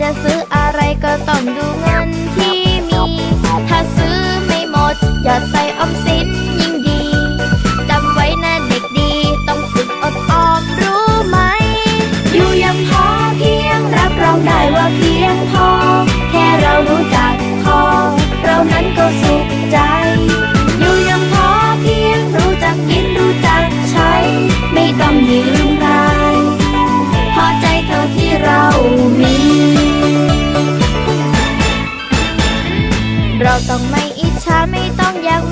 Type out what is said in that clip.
จะซื้ออะไรก็ต้องดูเงินที่มี ถ้าซื้อไม่หมดอย่าใส่ เราต้องไม่อิจฉาไม่ต้องอยาก